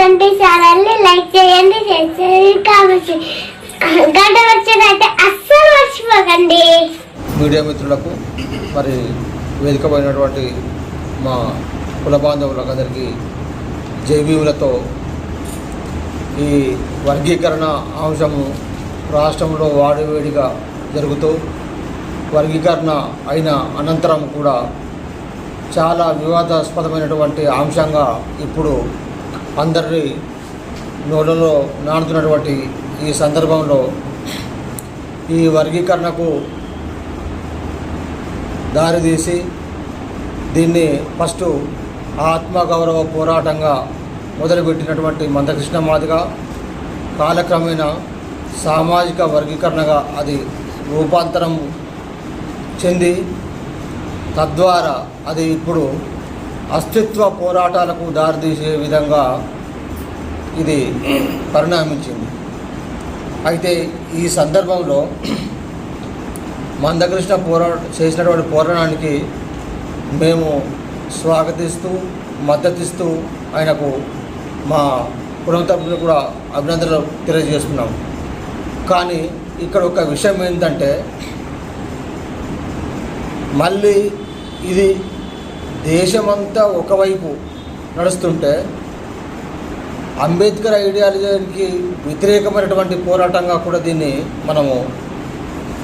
తండ్రి ఛానల్ని లైక్ చేయండి షేర్ చేయండి కావచ్చు గంట వచ్చినట్టే అస్సలు మర్చిపోకండి. మీడియా మిత్రులకు మరి వేదిక పోయినటువంటి మా కుల బాంధవులందరికీ జైవీవులతో ఈ వర్గీకరణ అంశము రాష్ట్రంలో వాడివేడిగా జరుగుతూ వర్గీకరణ అయిన అనంతరం కూడా చాలా వివాదాస్పదమైనటువంటి అంశంగా ఇప్పుడు అందరి నోళ్ళలో నానుతున్నటువంటి ఈ సందర్భంలో ఈ వర్గీకరణకు దారితీసి దీన్ని ఫస్ట్ ఆత్మగౌరవ పోరాటంగా మొదలుపెట్టినటువంటి మందకృష్ణ మాదిగ కాలక్రమేణా సామాజిక వర్గీకరణగా అది రూపాంతరం చెంది తద్వారా అది ఇప్పుడు అస్తిత్వ పోరాటాలకు దారితీసే విధంగా ఇది పరిణామించింది. అయితే ఈ సందర్భంలో మందకృష్ణ పోరా చేసినటువంటి పోరాటానికి మేము స్వాగతిస్తూ మద్దతిస్తూ ఆయనకు మా కుటుంబ తరపున కూడా అభినందనలు తెలియజేస్తున్నాం. కానీ ఇక్కడ ఒక విషయం ఏంటంటే మళ్ళీ ఇది దేశమంతా ఒకవైపు నడుస్తుంటే అంబేద్కర్ ఐడియాలజీకి వ్యతిరేకమైనటువంటి పోరాటంగా కూడా దీన్ని మనము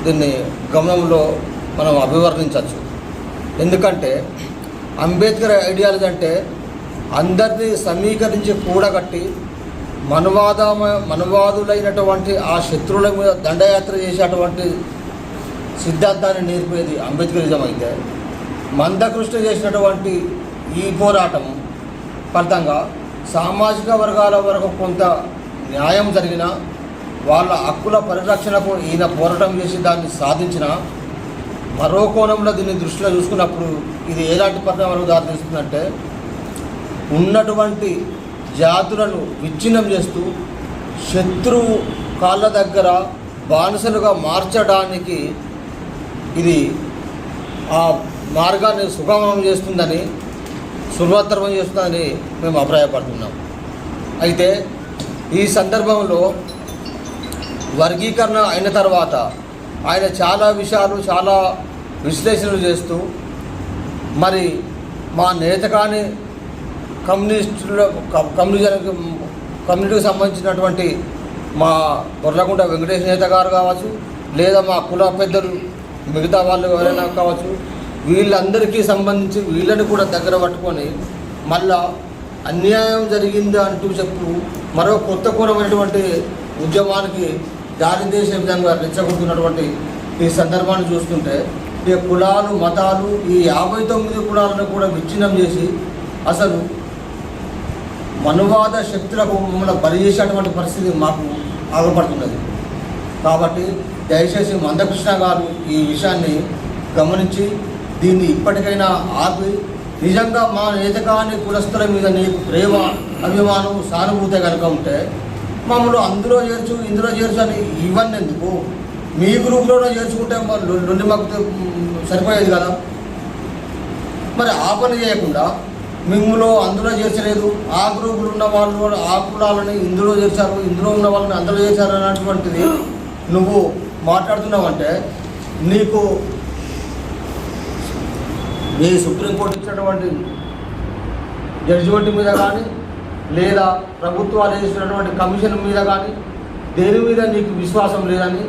దీన్ని గమనంలో మనం అభివర్ణించవచ్చు. ఎందుకంటే అంబేద్కర్ ఐడియాలజీ అంటే అందరినీ సమీకరించి కూడగట్టి మనవాద మనవాదులైనటువంటి ఆ శత్రువుల మీద దండయాత్ర చేసేటువంటి సిద్ధాంతాన్ని నేర్పేది అంబేద్కరిజం అయితే మందకృష్ణ చేసినటువంటి ఈ పోరాటం ఫలితంగా సామాజిక వర్గాల వరకు కొంత న్యాయం జరిగిన వాళ్ళ హక్కుల పరిరక్షణకు ఈయన పోరాటం చేసి దాన్ని సాధించిన మరో కోణంలో దీన్ని దృష్టిలో చూసుకున్నప్పుడు ఇది ఎలాంటి పరిణామాలకు దారితీస్తుందంటే ఉన్నటువంటి జాతులను విచ్ఛిన్నం చేస్తూ శత్రువు కాళ్ళ దగ్గర బానిసలుగా మార్చడానికి ఇది ఆ మార్గాన్ని సుగమం చేస్తుందని సులభతరం చేస్తుందని మేము అభిప్రాయపడుతున్నాం. అయితే ఈ సందర్భంలో వర్గీకరణ అయిన తర్వాత ఆయన చాలా విషయాలు చాలా విశ్లేషణలు చేస్తూ మరి మా నేత కాని కమ్యూనిస్టుల కమ్యూనిజానికి కమ్యూనిటీకి సంబంధించినటువంటి మా బొర్లకుంట వెంకటేష్ నేత గారు కావచ్చు లేదా మా కుల పెద్దలు మిగతా వాళ్ళు ఎవరైనా కావచ్చు వీళ్ళందరికీ సంబంధించి వీళ్ళని కూడా దగ్గర పట్టుకొని మళ్ళా అన్యాయం జరిగింది అంటూ చెప్పు మరో కొత్త కూరమైనటువంటి ఉద్యమానికి దారి తీసే విధంగా రెచ్చగొడుతున్నటువంటి ఈ సందర్భాన్ని చూస్తుంటే ఈ కులాలు మతాలు ఈ యాభై తొమ్మిది కులాలను కూడా విచ్ఛిన్నం చేసి అసలు మనువాద శక్తులకు మమ్మల్ని బలి చేసేటువంటి పరిస్థితి మాకు ఆగపడుతున్నది. కాబట్టి దయచేసి మందకృష్ణ గారు ఈ విషయాన్ని గమనించి దీన్ని ఇప్పటికైనా ఆపి నిజంగా మా నేతకాన్ని కులస్తుల మీద నీకు ప్రేమ అభిమానం సానుభూతి కనుక ఉంటే మమ్మల్ని అందులో చేర్చు ఇందులో చేర్చు అని ఇవన్నీ ఎందుకు మీ గ్రూప్లోనే చేర్చుకుంటే మా లొల్లి మాకు సరిపోయేది కదా? మరి ఆ పని చేయకుండా మిమ్మల్ని అందులో చేర్చలేదు ఆ గ్రూపులు ఉన్న వాళ్ళు ఆ కులాలని ఇందులో చేర్చారు ఇందులో ఉన్న వాళ్ళని అందులో చేర్చారు అన్నటువంటిది నువ్వు మాట్లాడుతున్నావంటే నీకు మీ సుప్రీంకోర్టు ఇచ్చినటువంటి జడ్జిమెంట్ మీద కానీ లేదా ప్రభుత్వాలు వేసినటువంటి కమిషన్ మీద కానీ దేని మీద నీకు విశ్వాసం లేదని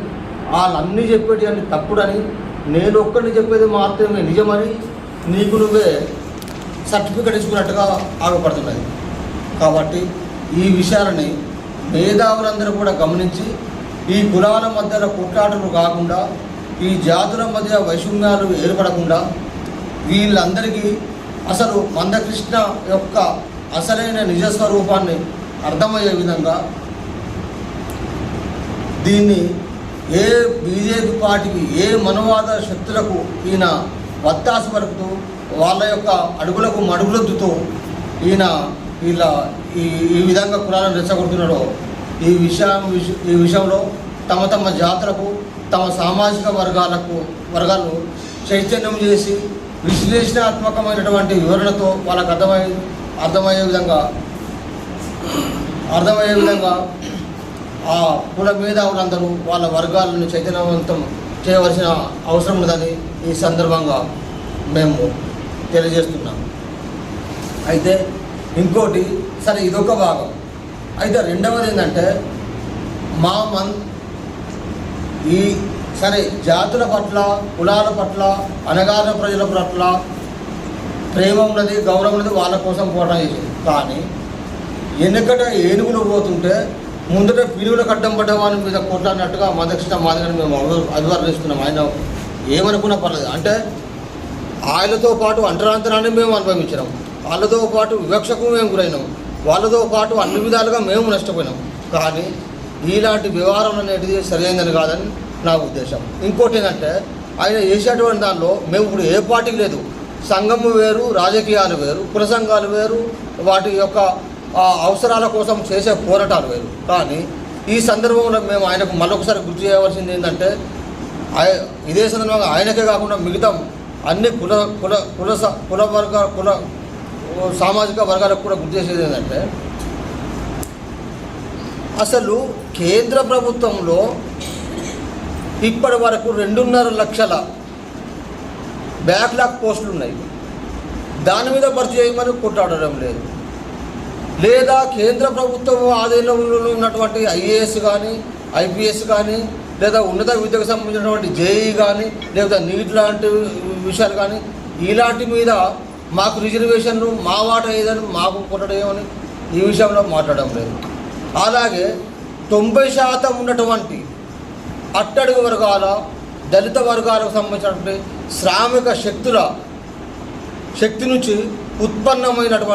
వాళ్ళన్నీ చెప్పేటి అని తప్పుడని నేను ఒక్కడిని చెప్పేది మాత్రమే నిజమని నీకు నువ్వే సర్టిఫికెట్ ఇచ్చుకున్నట్టుగా ఆగపడుతున్నది కాబట్టి ఈ విషయాలని మేధావులందరూ కూడా గమనించి ఈ కులాల మధ్యలో కొట్లాటలు కాకుండా ఈ జాతుల మధ్య వైషమ్యాలు ఏర్పడకుండా వీళ్ళందరికీ అసలు మందకృష్ణ యొక్క అసలైన నిజస్వరూపాన్ని అర్థమయ్యే విధంగా దీన్ని ఏ బీజేపీ పార్టీకి ఏ మనవాద శక్తులకు ఈయన వత్తాస పలుకుతూ వాళ్ళ యొక్క అడుగులకు మడుగులొద్దుతూ ఈయన వీళ్ళ ఈ ఈ విధంగా కులాలను రెచ్చగొడుతున్నాడో ఈ విషయం ఈ విషయంలో తమ తమ జాతులకు తమ సామాజిక వర్గాలకు వర్గాలు చైతన్యం చేసి విశ్లేషణాత్మకమైనటువంటి వివరణతో వాళ్ళకు అర్థమై అర్థమయ్యే విధంగా అర్థమయ్యే విధంగా ఆ కుల మేధావులందరూ వాళ్ళ వర్గాలను చైతన్యవంతం చేయవలసిన అవసరం ఉందని ఈ సందర్భంగా మేము తెలియజేస్తున్నాం. అయితే ఇంకోటి సరే ఇదొక భాగం. అయితే రెండవది ఏంటంటే మా మన్ ఈ సరే జాతుల పట్ల కులాల పట్ల అనగాన ప్రజల పట్ల ప్రేమ ఉన్నది గౌరవం ఉన్నది వాళ్ళ కోసం పోవడం చేసింది కానీ వెనుకట ఏనుగులు పోతుంటే ముందట పిలువులకు కట్టం పడ్డవాని వాళ్ళ మీద కొట్లాడినట్టుగా మదక్షిణ మాదిరిగా మేము అభి- అభివర్ణిస్తున్నాం. ఆయన ఏమనుకున్నా పర్లేదు. అంటే ఆయనతో పాటు అంటరాంతరాన్ని మేము అనుభవించినాం. వాళ్ళతో పాటు వివక్షకు మేము గురైనాం. వాళ్ళతో పాటు అన్ని విధాలుగా మేము నష్టపోయినాం. కానీ ఇలాంటి వ్యవహారం అనేటిది సరైనది కాదని నా ఉద్దేశం. ఇంకోటి ఏంటంటే ఆయన చేసేటువంటి దానిలో మేము ఇప్పుడు ఏ పార్టీకి లేదు. సంఘము వేరు రాజకీయాలు వేరు ప్రసంగాలు వేరు వాటి యొక్క అవసరాల కోసం చేసే పోరాటాలు వేరు. కానీ ఈ సందర్భంలో మేము ఆయనకు మరొకసారి గుర్తు చేయవలసింది ఏంటంటే ఆయ- ఇదే సందర్భంగా ఆయనకే కాకుండా మిగతా అన్ని కుల కుల కుల కుల వర్గ కుల సామాజిక వర్గాలకు కూడా గుర్తు చేసేది ఏంటంటే అసలు కేంద్ర ప్రభుత్వంలో ఇప్పటి వరకు రెండున్నర లక్షల బ్యాక్లాగ్ పోస్టులు ఉన్నాయి. దాని మీద భర్తీ చేయమని కొట్టాడడం లేదు. లేదా కేంద్ర ప్రభుత్వం ఆధీనంలో ఉన్నటువంటి ఐఏఎస్ కానీ ఐపీఎస్ కానీ లేదా ఉన్నత విద్యకు సంబంధించినటువంటి జేఈ కానీ లేదా నీట్ లాంటి విషయాలు కానీ ఇలాంటి మీద మాకు రిజర్వేషన్లు మా వాట ఏదని మాకు కొట్టడమని ఈ విషయంలో మాట్లాడడం లేదు. అలాగే తొంభై శాతం ఉన్నటువంటి అట్టడుగు వర్గాల దళిత వర్గాలకు సంబంధించినటువంటి శ్రామిక శక్తుల శక్తి నుంచి ఉత్పన్నమైనటువంటి